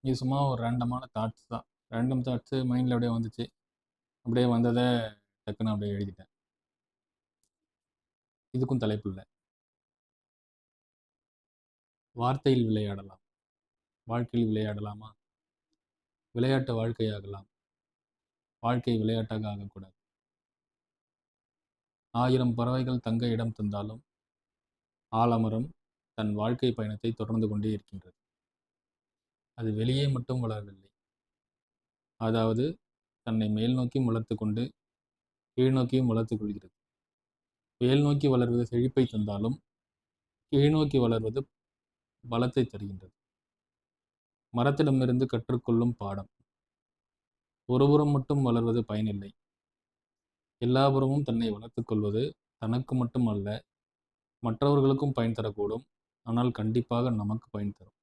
இது சும்மா ஒரு ரேண்டமான தாட்ஸ் தான். ரேண்டம் தாட்ஸு மைண்டில் அப்படியே வந்துச்சு. அப்படியே வந்ததை டக்குன்னு அப்படியே எழுதிட்டேன். இதுக்கும் தலைப்பு இல்லை வார்த்தையில் விளையாடலாம். வாழ்க்கையில் விளையாடலாமா? விளையாட்டு வாழ்க்கையாகலாம். வாழ்க்கை விளையாட்டாக ஆகக்கூடாது. ஆயிரம் பறவைகள் தங்க இடம் தந்தாலும், ஆலமரம் தன் வாழ்க்கை பயணத்தை தொடர்ந்து கொண்டே இருக்கின்றது. அது வெளியே மட்டும் வளரவில்லை. அதாவது தன்னை மேல் நோக்கியும் வளர்த்து கொண்டு, கீழ் நோக்கியும் வளர்த்துக் கொள்கிறது. மேல் நோக்கி வளர்வது செழிப்பை தந்தாலும், கீழ்நோக்கி வளர்வது பலத்தை தருகின்றது. மரத்திடமிருந்து கற்றுக்கொள்ளும் பாடம். ஒருபுறம் மட்டும் வளர்வது பயனில்லை. எல்லாபுறமும் தன்னை வளர்த்துக் கொள்வது தனக்கு மட்டும் அல்ல, மற்றவர்களுக்கும் பயன் தரக்கூடும். ஆனால் கண்டிப்பாக நமக்கு பயன் தரும்.